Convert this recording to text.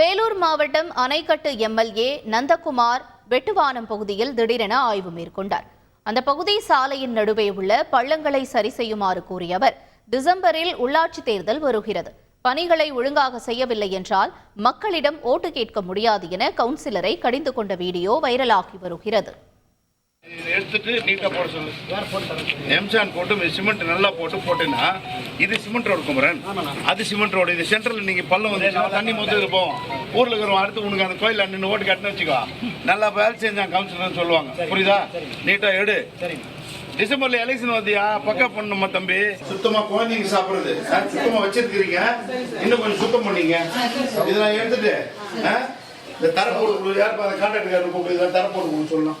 வேலூர் மாவட்டம் அணைக்கட்டு எம்எல்ஏ நந்தகுமார் வெட்டுவானம் பகுதியில் திடீரென ஆய்வு மேற்கொண்டார். அந்த பகுதி சாலையின் நடுவே உள்ள பள்ளங்களை சரி செய்யுமாறு கூறிய அவர் டிசம்பரில் உள்ளாட்சி தேர்தல் வருகிறது. பணிகளை ஒழுங்காக செய்யவில்லை என்றால் மக்களிடம் ஓட்டு கேட்க முடியாது என கவுன்சிலரை கடிந்து கொண்ட வீடியோ வைரலாகி வருகிறது. எடுத்துட்டு நீட்டா போட சொல்லு. எம்சான் போட்டு சிமெண்ட் நல்லா போட்டு போட்டேன்னா இது சிமெண்ட் ரோடு குமரன். அது சிமெண்ட் ரோடு. இது சென்ட்ரல் நீங்க பள்ளம் வந்து தண்ணி மொத்தம் இருப்போம் ஊர்ல இருக்கிறவங்க அடுத்து உனக்கு அந்த கோயில் நின்று ஓட்டு கட்டினு வச்சுக்கோ. நல்லா வேலை செஞ்சாங்க கவுன்சிலர் சொல்லுவாங்க. புரியுதா? நீட்டா எடு. டிசம்பர்ல எலெக்ஷன் வந்தியா பக்கா பண்ணணுமா தம்பி? சுத்தமா குழந்தைங்க சாப்பிடுறது. சுத்தமா வச்சிருக்கிறீங்க. இன்னும் கொஞ்சம் சுத்தம் பண்ணீங்க. இதெல்லாம் எடுத்துட்டு ஆ, இந்த தர போட்டு யார் கான்ட்ராக்ட் கூப்பிடுது தர போட்டு சொல்லலாம்